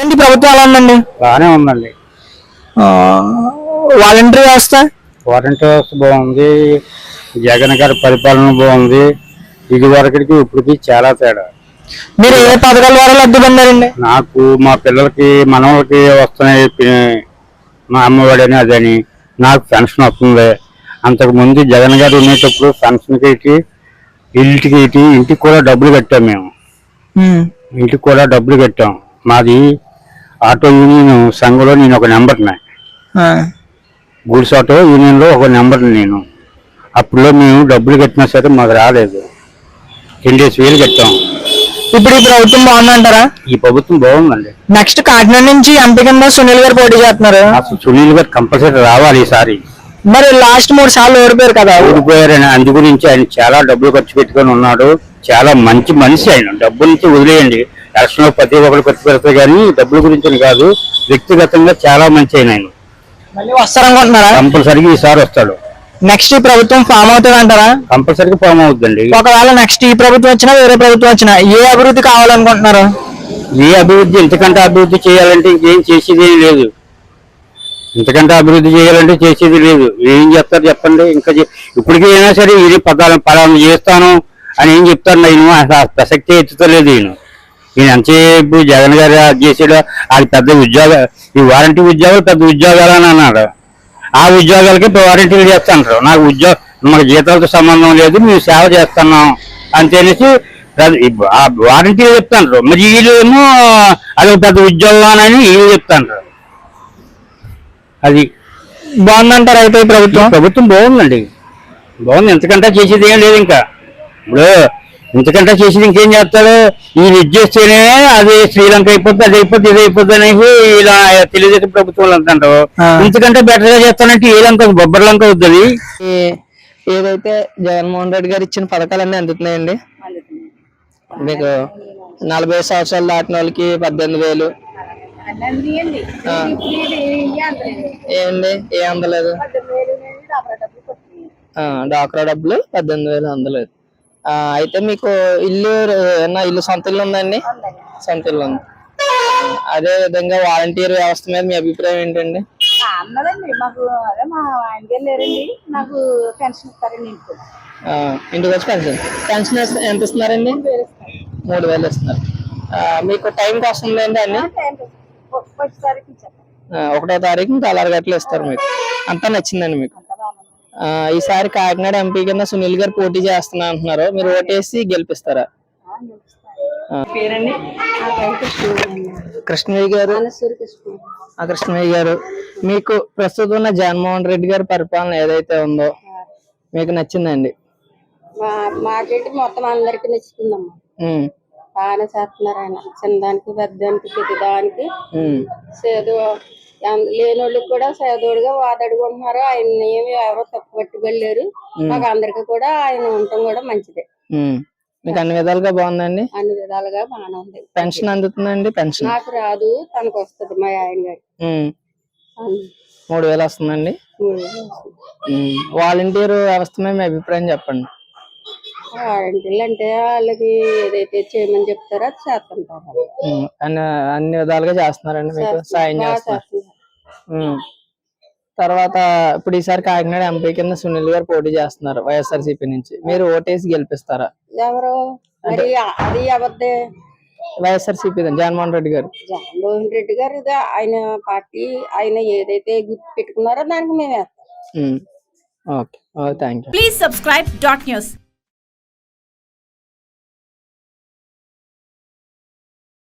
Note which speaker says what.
Speaker 1: ఏంటి ప్రభుత్వం ఎలా ఉందండి?
Speaker 2: బాగానే ఉందండి.
Speaker 1: వాలంటరీ వ్యవస్థ?
Speaker 2: వారంటీ వ్యవస్థ బాగుంది. జగన్ గారి పరిపాలన బాగుంది. ఇది వరకుకి ఇప్పటికి చాలా తేడా.
Speaker 1: మీరు ఏ పథకాల ద్వారా లబ్ధి పొందారండి?
Speaker 2: నాకు మా పిల్లలకి మనవలకి వస్తున్నాయి మా అమ్మఒడి అని అదని. నాకు పెన్షన్ వస్తుంది. అంతకు ముందు జగన్ గారు ఉండేటప్పుడు పెన్షన్కి ఇటు ఇంటికి ఇటు ఇంటికి కూడా డబ్బులు కట్టాం మేము. ఇంటికి కూడా డబ్బులు కట్టాం. మాది ఆటో యూనియన్ సంఘంలో నేను ఒక నెంబర్ని.
Speaker 1: ఆ.
Speaker 2: గూడ్స్ ఆటో యూనియన్లో ఒక నెంబర్ నేను. అప్పుడులో మేము డబ్బులు కట్టినా సరే మాకు రాలేదు. రెండేసి వేలు కట్టాం.
Speaker 1: ఇప్పుడు ఈ ప్రభుత్వం బాగుందంటారా?
Speaker 2: ఈ ప్రభుత్వం బాగుందండి.
Speaker 1: నెక్స్ట్ కాకినాడ నుంచి ఎంపీ కింద సునీల్ గారు పోటీ చేస్తున్నారు.
Speaker 2: అసలు సునీల్ గారు కంపల్సరీ రావాలి ఈసారి.
Speaker 1: మరి లాస్ట్ మూడు సార్లు ఓడిపోయారు కదా.
Speaker 2: ఓడిపోయారని అందు గురించి ఆయన చాలా డబ్బులు ఖర్చు పెట్టుకొని ఉన్నాడు. చాలా మంచి మనిషి ఆయన. డబ్బు నుంచి వదిలేయండి. ఎలక్షన్లో ప్రతి ఒక్కరు ఖర్చు పెడతాయి కానీ డబ్బుల గురించి కాదు వ్యక్తిగతంగా చాలా మంచి ఆయన ఆయన.
Speaker 1: మళ్ళీ వస్తారనుకుంటున్నారా
Speaker 2: కంపల్సరీగా ఈసారి వస్తాడు.
Speaker 1: నెక్స్ట్ ఈ ప్రభుత్వం ఫామ్ అవుతుంది అంటారా?
Speaker 2: కంపల్సరీగా ఫామ్ అవుతుందండి
Speaker 1: ఒకవేళ నెక్స్ట్ ఈ ప్రభుత్వం వచ్చినా వేరే ప్రభుత్వం వచ్చినా ఏ అభివృద్ధి కావాలనుకుంటున్నారు?
Speaker 2: ఏ అభివృద్ధి ఇంతకంటే అభివృద్ధి చేయాలంటే ఇంకేం చేసేది ఏం లేదు. ఇంతకంటే అభివృద్ధి చేయాలంటే చేసేది లేదు. ఏం చెప్తారు చెప్పండి. ఇంకా ఇప్పటికీ అయినా సరే ఇది పదాలు పలానా చేస్తాను అని ఏం చెప్తారు నేను ప్రసక్తి ఎత్తుతలేదు ఈయన. ఈయన ఎంతసేపు జగన్ గారు అది చేసాడు అది పెద్ద ఉద్యోగ ఈ వారంటీ ఉద్యోగాలు పెద్ద ఉద్యోగాలు అని అన్నాడు ఆ ఉద్యోగాలకి వారంటీలు చేస్తాంటారు నాకు ఉద్యోగ మాకు జీతాలతో సంబంధం లేదు మేము సేవ చేస్తున్నాం. పెద్ద- ఈ ఆ వారంటీలు చెప్తాంటారు మరి వీళ్ళు ఏమో అది పెద్ద ఉద్యోగం అని వీళ్ళు చెప్తాంటారు అది
Speaker 1: బాగుందంటారా అయితే ప్రభుత్వం?
Speaker 2: ప్రభుత్వం బాగుందండి. బాగుంది. ఎంతకంటే చేసేది ఏం లేదు ఇంకా. ఇప్పుడు ఇంతకంటే చేసేది ఇంకేం చేస్తాడు? ఈయన ఇది చేస్తేనే అది శ్రీలంక అయిపోద్ది అది అయిపోద్ది ఇది అయిపోద్ది అనేసి ఇలా తెలుగుదేశం ప్రభుత్వాలు అంటారు. ఇంతకంటే బెటర్గా చేస్తానంటే ఏ లంక బొబ్బర్ లంక
Speaker 1: ఈ- ఏదైతే జగన్మోహన్ రెడ్డి గారు ఇచ్చిన పథకాలన్నీ అందుతున్నాయండి? మీకు నలభై సంవత్సరాలు దాటిన వాళ్ళకి పద్దెనిమిది వేలు. ఏండి ఏ అందలేదు? డాక్రా డబ్బులు పద్దెనిమిది వేలు అందలేదు. అయితే మీకు ఇల్లు ఏమన్నా ఇల్లు సొంత ఇల్లు ఉందండి? సొంత ఇల్లు ఉంది. అదే విధంగా వాలంటీర్ వ్యవస్థ మీద మీ అభిప్రాయం ఏంటండి?
Speaker 3: అన్నదండి మాకు అదే మా ఆయనకే లేరండి. నాకు పెన్షన్ ఇస్తారండి ఇంటికి
Speaker 1: వచ్చి పెన్షన్. పెన్షన్ ఎంత ఇస్తున్నారండి మూడు వేలు ఇస్తున్నారు. మీకు టైంకి వస్తుందండి అన్ని
Speaker 3: వచ్చేసరికి ఇచ్చేస్తాను
Speaker 1: ఆ, ఒకటో తారీఖు ఇంకా అలార గట్ల ఇస్తారు మీకు. అంతా నచ్చిందండి మీకు. ఈసారి కాకినాడ ఎంపీ కింద సునీల్ గారు పోటీ చేస్తున్నా అంటున్నారు. మీరు ఓటేసి గెలిపిస్తారా? కృష్ణయ్య గారు? ఆ కృష్ణయ్య గారు. మీకు ప్రస్తుతం ఉన్న జగన్మోహన్ రెడ్డి గారి పరిపాలన ఏదైతే ఉందో మీకు నచ్చిందండి?
Speaker 3: మాకేంటి మొత్తం అందరికి నచ్చుతుందమ్మా. బాగానే చేస్తున్నారు ఆయన. చిన్నదానికి పెద్దదానికి ప్రతిదానికి లేని వాళ్ళకి కూడా సేదోడుగా వాదాడుకుంటున్నారు ఆయన ఏమి ఎవరో తప్పు పట్టుకెళ్ళారు మాకు అందరికి కూడా ఆయన ఉండటం కూడా మంచిదే.
Speaker 1: మీకు అన్ని విధాలుగా బాగుందండి?
Speaker 3: అన్ని విధాలుగా బాగానే ఉంది.
Speaker 1: పెన్షన్ అందుతుందండి? పెన్షన్.
Speaker 3: నాకు రాదు. తనకు వస్తుంది మా ఆయన గారి
Speaker 1: మూడు వేలు వస్తుందండి? వాలంటీర్ వ్యవస్థ మీద మీ అభిప్రాయం చెప్పండి.
Speaker 3: వారంటీలు అంటే వాళ్ళకి ఏదైతే చేయమని చెప్తారో అది చేస్తుంటారు.
Speaker 1: అన్ని అన్ని విధాలుగా చేస్తున్నారండి మీకు. సాయం చేస్తున్నారు. ఉమ్. తర్వాత ఇప్పుడు ఈసారి కాకినాడ ఎంపీ కింద సునీల్ గారు పోటీ చేస్తున్నారు వైఎస్ఆర్సీపీ నుంచి. మీరు ఓటేసి గెలిపిస్తారా?
Speaker 3: ఎవరు? మరి అది ఎవరిదే?
Speaker 1: వైఎస్ఆర్సీపీ జగన్మోహన్ రెడ్డి గారు.
Speaker 3: జగన్మోహన్ రెడ్డి గారు ఇది ఆయన పార్టీ ఆయన ఏదైతే గుర్తు పెట్టుకున్నారో దానికి మేము వేస్తాం.
Speaker 1: Okay. Thank you
Speaker 4: Please subscribe dot news.